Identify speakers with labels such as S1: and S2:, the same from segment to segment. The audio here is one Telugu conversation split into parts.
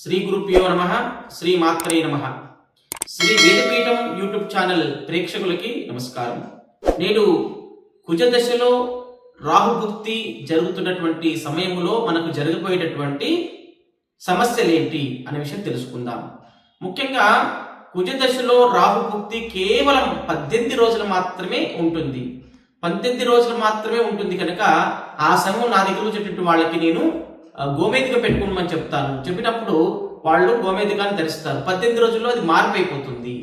S1: శ్రీ గురుప్యో నమ శ్రీ మాత్రే నమ. శ్రీ వేదపీఠం యూట్యూబ్ ఛానల్ ప్రేక్షకులకి నమస్కారం. నేడు కుజ దశలో రాహుభుక్తి జరుగుతున్నటువంటి సమయంలో మనకు జరిగిపోయేటటువంటి సమస్యలేంటి అనే విషయం తెలుసుకుందాం. ముఖ్యంగా కుజ దశలో రాహుభుక్తి కేవలం పద్దెనిమిది రోజులు మాత్రమే ఉంటుంది. పద్దెనిమిది రోజులు మాత్రమే ఉంటుంది కనుక ఆ సమయం నా దగ్గర వచ్చేటటువంటి వాళ్ళకి నేను గోమేదిక పెట్టుకోమని చెప్తాను. చెప్పినప్పుడు వాళ్ళు గోమేదికాన్ని ధరిస్తారు. పద్దెనిమిది రోజుల్లో అది మార్పైపోతుంది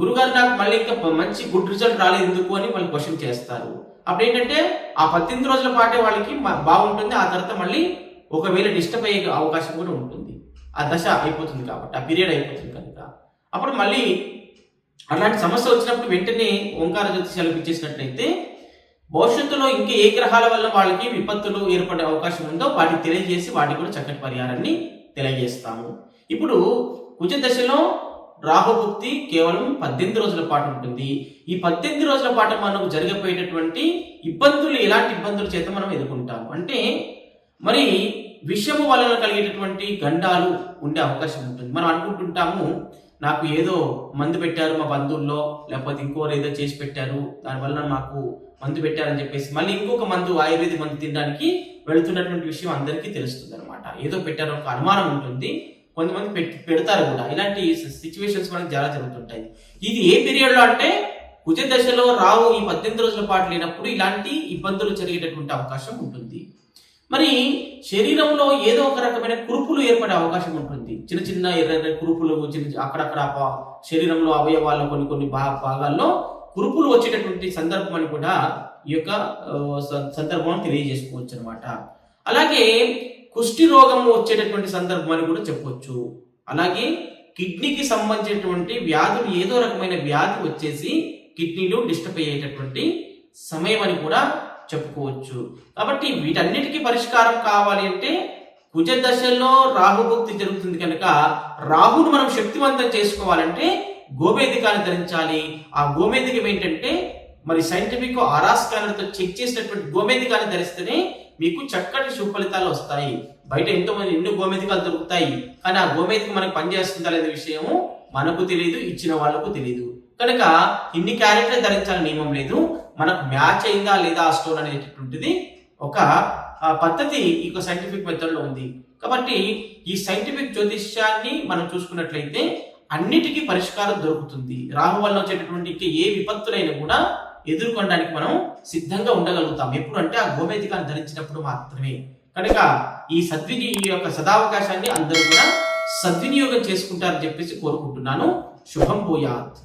S1: గురుగారు నాకు మళ్ళీ ఇంకా మంచి గుడ్ రిజల్ట్ రాలేదు ఎందుకు అని వాళ్ళు క్వశ్చన్ చేస్తారు. అప్పుడు ఏంటంటే ఆ పద్దెనిమిది రోజుల పాటే వాళ్ళకి బాగుంటుంది. ఆ తర్వాత మళ్ళీ ఒకవేళ డిస్టర్బ్ అయ్యే అవకాశం కూడా ఉంటుంది. ఆ దశ అయిపోతుంది కాబట్టి ఆ పీరియడ్ అయిపోతుంది కనుక. అప్పుడు మళ్ళీ అలాంటి సమస్య వచ్చినప్పుడు వెంటనే ఓంకార జ్యోతిషాలకు ఇచ్చేసినట్లయితే భవిష్యత్తులో ఇంకా ఏ గ్రహాల వల్ల వాళ్ళకి విపత్తులు ఏర్పడే అవకాశం ఉందో వాటికి తెలియజేసి వాటికి కూడా చక్కటి పరిహారాన్ని తెలియజేస్తాము. ఇప్పుడు కుజ దశలో రాహుభుక్తి కేవలం పద్దెనిమిది రోజుల పాటు ఉంటుంది. ఈ పద్దెనిమిది రోజుల పాటు మనకు జరగబోయేటటువంటి ఇబ్బందులు ఎలాంటి ఇబ్బందుల చేత మనం ఎదుర్కొంటాము? అంటే మరి విషము వలన కలిగేటటువంటి గండాలు ఉండే అవకాశం ఉంటుంది. మనం అనుకుంటుంటాము నాకు ఏదో మందు పెట్టారు మా బంధువుల్లో లేకపోతే ఇంకోరు ఏదో చేసి పెట్టారు దానివల్ల మాకు మందు పెట్టారని చెప్పేసి మళ్ళీ ఇంకొక మందు ఆయుర్వేద మందు తినడానికి వెళుతున్నటువంటి విషయం అందరికీ తెలుస్తుంది అనమాట ఏదో పెట్టారో ఒక అనుమానం ఉంటుంది కొంతమంది పెట్- పెడతారు కూడా. ఇలాంటి సిచ్యువేషన్స్ మనకి చాలా జరుగుతుంటాయి. ఇది ఏ పీరియడ్లో అంటే కుజ దశలో రావు ఈ పద్దెనిమిది రోజుల పాటు లేనప్పుడు ఇలాంటి ఇబ్బందులు జరిగేటటువంటి అవకాశం ఉంటుంది. మరి శరీరంలో ఏదో ఒక రకమైన కురుపు పడే అవకాశం ఉంటుంది. చిన్న చిన్న ఎర్ర ఎర్ర కురుపులు చిన్న చిన్న- అక్కడక్కడ శరీరంలో అవయవాల్లో కొన్ని కొన్ని భాగాల్లో కురుపులు వచ్చేటటువంటి సందర్భం అని కూడా ఈ యొక్క స- సందర్భం తెలియజేసుకోవచ్చు అనమాట అలాగే కుష్టి రోగము వచ్చేటటువంటి సందర్భం అని కూడా చెప్పొచ్చు. అలాగే కిడ్నీకి సంబంధించినటువంటి వ్యాధులు ఏదో రకమైన వ్యాధి వచ్చేసి కిడ్నీలు డిస్టర్బ్ అయ్యేటటువంటి సమయం అని కూడా చెప్పుకోవచ్చు. కాబట్టి వీటన్నిటికీ పరిష్కారం కావాలి అంటే కుజ దశలో రాహుభక్తి జరుగుతుంది కనుక రాహును మనం శక్తివంతం చేసుకోవాలంటే గోమేధికాన్ని ధరించాలి. ఆ గోమేధికం ఏంటంటే మరి సైంటిఫిక్ ఆరా చెక్ చేసినటువంటి గోమేధికాన్ని ధరిస్తేనే మీకు చక్కటి సుఫలితాలు వస్తాయి. బయట ఎంతో మంది ఎన్నో గోమేధికాలు దొరుకుతాయి. కానీ ఆ గోమేధిక మనకు పనిచేస్తుందా లేదా విషయము మనకు తెలియదు ఇచ్చిన వాళ్ళకు తెలియదు కనుక ఇన్ని క్యారెక్టర్ ధరించాలని నియమం లేదు. మనకు మ్యాచ్ అయిందా లేదా ఆ స్టోన్ అనేటటువంటిది ఒక పద్ధతి ఈ సైంటిఫిక్ మెథడ్లో ఉంది. కాబట్టి ఈ సైంటిఫిక్ జ్యోతిష్యాన్ని మనం చూసుకున్నట్లయితే అన్నిటికీ పరిష్కారం దొరుకుతుంది. రాహు వల్ల వచ్చేటటువంటి ఏ విపత్తులైనా కూడా ఎదుర్కొనడానికి మనం సిద్ధంగా ఉండగలుగుతాం. ఎప్పుడు అంటే ఆ గోమేధికాన్ని ధరించినప్పుడు మాత్రమే. కనుక ఈ సద్విని ఈ యొక్క సదావకాశాన్ని అందరూ కూడా సద్వినియోగం చేసుకుంటారని చెప్పేసి కోరుకుంటున్నాను. శుభం పోయాత్